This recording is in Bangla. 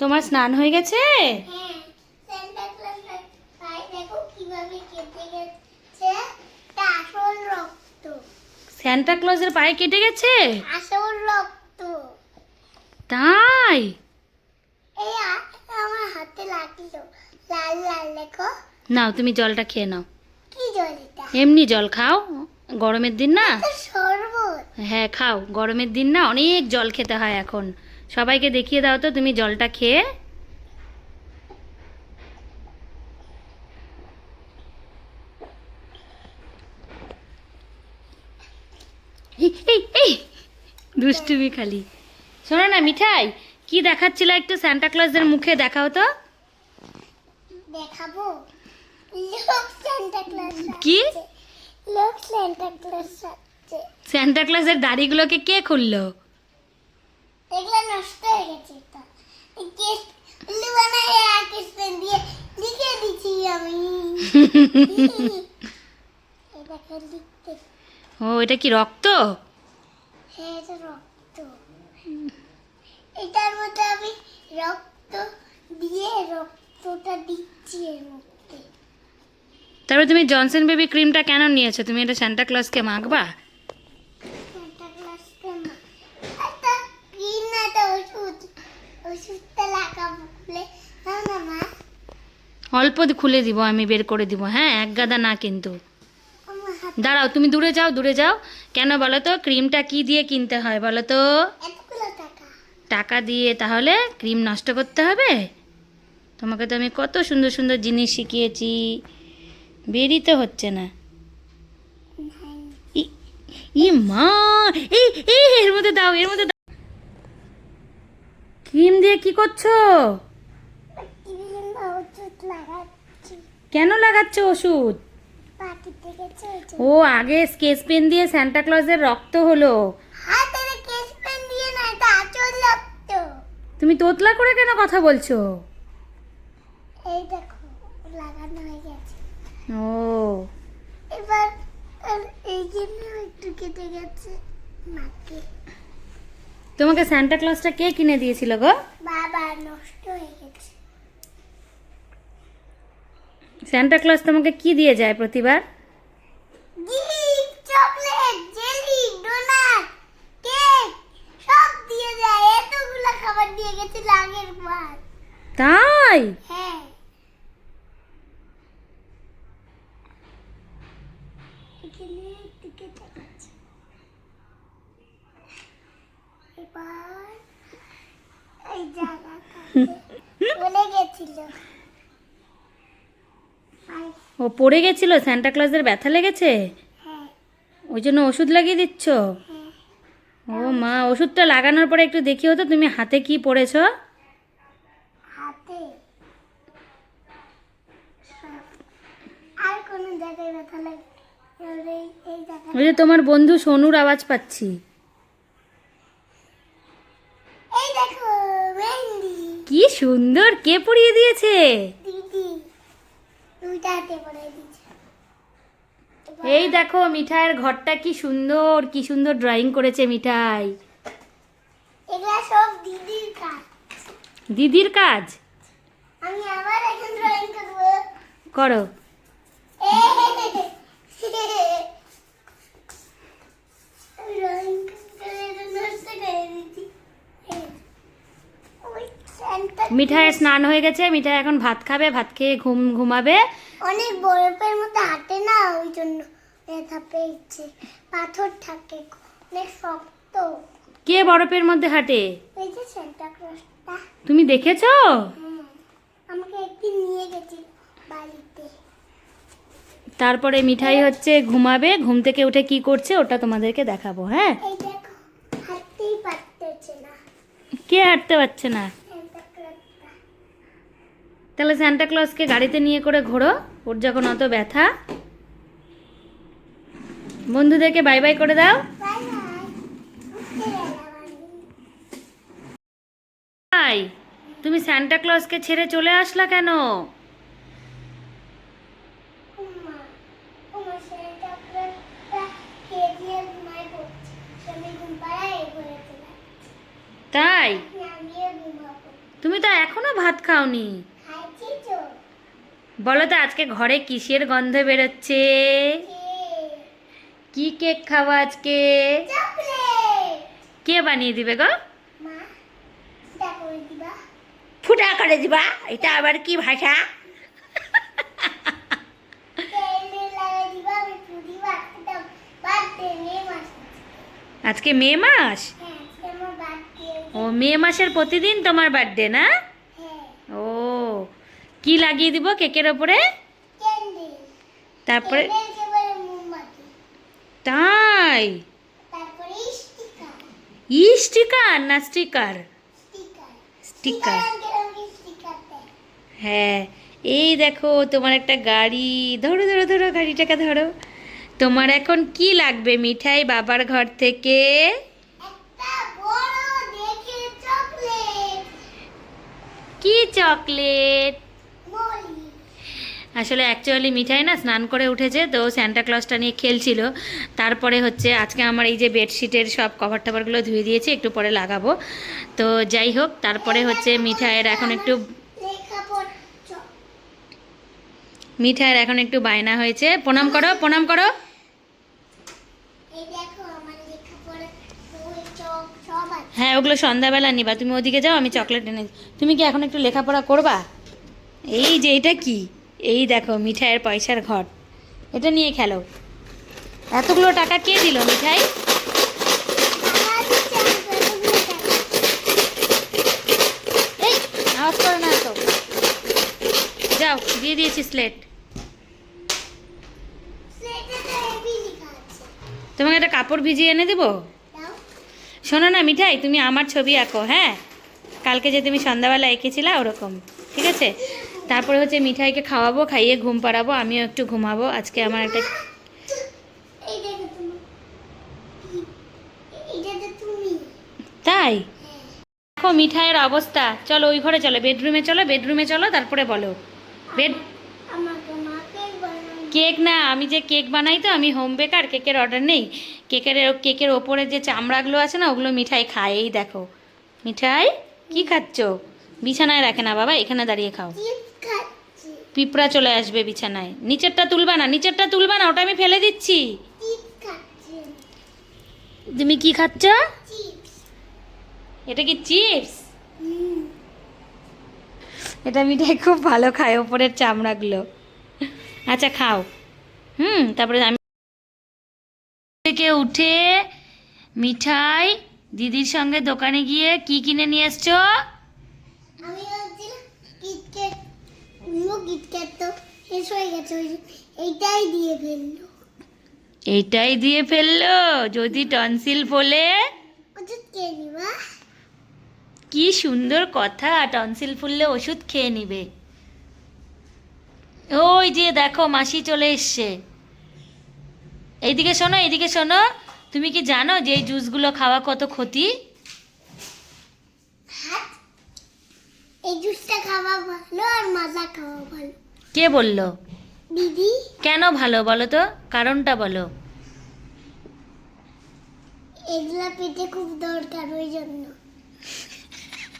তোমার স্নান হয়ে গেছে? হ্যাঁ স্যান্টা ক্লজের পায়ে কেটে গেছে? তাই? আমার হাতে লাগল। লাল লাল দেখো। নাও তুমি জলটা খেয়ে নাও। কি জল এটা? এমনি জল খাও গরমের দিন না? হ্যাঁ খাও গরমের দিন না অনেক জল খেতে হয় এখন। সবাইকে দেখিয়ে দাও তো তুমি জলটা খেয়ে। দুষ্টুমি খালি। শোনো না মিঠাই কি দেখাচ্ছিল একটু স্যান্টা ক্লজের মুখে দেখাও তো। দেখাবো? সেন্টা ক্লজ কি? সেন্টা ক্লজ ক্লজের দাড়িগুলোকে কে খুললো? এগুলো নষ্ট হয়ে গেছে দিয়ে লিখে দিচ্ছি আমি। ও এটা কি রক্ত? হ্যাঁ এটা রক্ত। এটার মধ্যে আমি রক্ত দিয়ে রক্তটা দিচ্ছি এর মধ্যে। তারপরে তুমি জনসন বেবি ক্রিমটা কেন নিয়েছো? তুমি এটা স্যান্টা ক্লজকে মাখবা সেন্টা ক্লাসকে একটা কি না একটা ওষুধ ওষুধটা লাগাবো বলে না না মা অল্প খুলে দিব আমি বের করে দিব হ্যাঁ? এক গাদা না কিন্তু। দাঁড়াও তুমি দূরে যাও দূরে যাও। কেন বলো তো ক্রিমটা কি দিয়ে কিনতে হয় বলো তো? টাকা। দিয়ে তাহলে ক্রিম নষ্ট করতে হবে? তোমাকে তো আমি কত সুন্দর সুন্দর জিনিস শিখিয়েছি। বেরই তো হচ্ছে না। ই- মা এই এর মধ্যে দাও এর মধ্যে দিয়ে কি করছ? কেন লাগাচ্ছ ওষুধ। ও, আগে স্কেচ পেন দিয়ে স্যান্টা ক্লজের রক্ত হলো। তুমি তোতলা করে কেন কথা বলছো? ও। এবার, এই জন্য একটু কেটে গেছে মাকে। তোমাকে স্যান্টা ক্লজটা কে কিনে দিয়েছিল গো? বাবা নষ্ট হয়ে গেছে। স্যান্টা ক্লজ তোমাকে কি দিয়ে যায় প্রতিবার? চকলেট জেলি ডোনাট কেক সব দিয়ে যায়। এতগুলো খাবার দিয়ে গেছে বার। তাই? হ্যাঁ এখানে একটু কেটে গেছে এবার এই জায়গাটাতে বলে গেছিল আই, ও পড়ে গেছিল? স্যান্টা ক্লজের ব্যথা লেগেছে? হ্যাঁ। ওই জন্য ওষুধ লাগিয়ে দিচ্ছ? হ্যাঁ। ও মা ওষুধটা লাগানোর পরে একটু দেখি হতো তুমি হাতে কি পড়েছো? ওই যে তোমার বন্ধু সোনুর আওয়াজ পাচ্ছি। সুন্দর কে পরিয়ে দিয়েছে? এই দেখো মিঠাইয়ের ঘরটা কি সুন্দর কি সুন্দর ড্রয়িং করেছে মিঠাই। সব দিদির কাজ। দিদির কাজ? আমি আবার এখন ড্রয়িং করব। করো ড্রয়িং করে নষ্ট করে দিচ্ছি ওই মিঠাইয়ের স্নান হয়ে গেছে মিঠাই এখন ভাত খাবে ভাত খেয়ে ঘুম ঘুমাবে। অনেক বরফের মধ্যে হাঁটে না ওই জন্য ব্যথা পেয়েছে। পাথর থাকে অনেক শক্ত। কে বরফের মধ্যে হাঁটে? যে সেন্টা তুমি দেখেছ? আমাকে একদিন নিয়ে গেছে বাড়িতে। তারপরে মিঠাই হচ্ছে ঘুমাবে ঘুম থেকে উঠে কি করছে ওটা তোমাদেরকে দেখাবো হ্যাঁ? হাঁটতেই পারতেছে না। কে হাঁটতে পারছে না? তাহলে স্যান্টা ক্লজকে গাড়িতে নিয়ে করে ঘোরো। ওর যখন অত ব্যথা। বন্ধুদেরকে বাই বাই করে দাও। হাই তুমি স্যান্টা ক্লজকে ছেড়ে চলে আসলা কেন? তাই? তুমি তো এখনও ভাত খাওনি। বলো তো আজকে ঘরে কিসের গন্ধ বেরোচ্ছে? কি? কেক খাওয়া আজকে? কে বানিয়ে দিবে গো? ফুটা করে দিবা। এটা আবার কি ভাষা? আজকে মে মাস? হ্যাঁ ও মে মাসের প্রতিদিন তোমার বার্থডে না? কি লাগিয়ে দিব কেকের ওপরে? তারপরে তাই? ই স্টিকার না স্টিকার? স্টিকার। হ্যাঁ এই দেখো তোমার একটা গাড়ি। ধরো ধরো ধরো গাড়িটাকে ধরো। তোমার এখন কি লাগবে মিঠাই বাবার ঘর থেকে? কি চকলেট? আসলে অ্যাকচুয়ালি মিঠাই না স্নান করে উঠেছে, তো স্যান্টা ক্লসটা নিয়ে খেলছিল। তারপরে হচ্ছে আজকে আমার এই যে বেডশিটের সব কভার টাভারগুলো ধুয়ে দিয়েছি, একটু পরে লাগাবো। তো যাই হোক, তারপরে হচ্ছে মিঠাইয়ের এখন একটু মিঠাইয়ের এখন একটু বায়না হয়েছে। প্রণাম করো প্রণাম করো। হ্যাঁ ওগুলো সন্ধ্যাবেলা নিবা। তুমি ওদিকে যাও, আমি চকলেট এনে তুমি কি এখন একটু লেখাপড়া করবা? এই যে এটা কি? এই দেখো, মিঠাইয়ের পয়সার ঘর এটা নিয়ে খেলো। এতগুলো টাকা কে দিল, মিঠাই? আওয়াজ করো না তো যাও, দিয়ে দিয়েছি স্লেট তোমাকে একটা কাপড় ভিজিয়ে এনে দেবো? শোনো না মিঠাই, তুমি আমার ছবি আঁকো হ্যাঁ? কালকে যে তুমি সন্ধ্যাবেলা এঁকেছিলা, ওরকম, ঠিক আছে? তারপরে হচ্ছে মিঠাইকে খাওয়াবো খাইয়ে ঘুম পাড়াবো আমিও একটু ঘুমাবো। আজকে আমার একটা তাই? হ্যাঁ। দেখো মিঠাইয়ের অবস্থা। চলো ওই ঘরে চলো বেডরুমে চলো বেডরুমে চলো তারপরে বলো। বেড কেক না আমি যে কেক বানাই তো আমি হোম বেকার কেকের অর্ডার নেই। কেকের কেকের ওপরে যে চামড়াগুলো আছে না ওগুলো মিঠাই খায়। এই দেখো। মিঠাই কি খাচ্ছ? বিছানায় রাখে না বাবা এখানে দাঁড়িয়ে খাও। পিঁপড়া চলে আসবে বিছানায়। নিচেরটা তুলবা না, নিচেরটা তুলবা না, ওটা আমি ফেলে দিচ্ছি। তুমি কি খাচ্ছ? এটা কি চিপস? এটা মিঠাই খুব ভালো খায়, ওপরের চামড়াগুলো। আচ্ছা খাও। হুম, তারপরে আমি থেকে উঠে মিঠাই দিদির সঙ্গে দোকানে গিয়ে কি কিনে নিয়ে এসছো আমি ভাবছিলাম কিটক্যাট অন্য কিটক্যাট তো শেষ হয়ে গেছে এইটাই দিয়ে ফেলল। এইটাই দিয়ে ফেলল? যদি টনসিল ফোলে? ওষুধ খেয়ে নিবা কি সুন্দর কথা টনসিল ফুললে ওষুধ খেয়ে নিবে। ওই যে দেখো মাসি চলে এসছে। এইদিকে শোনো এইদিকে শোনো। তুমি কি জানো যে এই জুসগুলো খাওয়া কত ক্ষতি ভাত এই জুসটা খাওয়া ভালো আর মাজা খাওয়া ভালো। কে বলল? দিদি। কেন ভালো বলো তো? কারণটা বলো। এগুলা পেটে খুব দরকার ওই জন্য।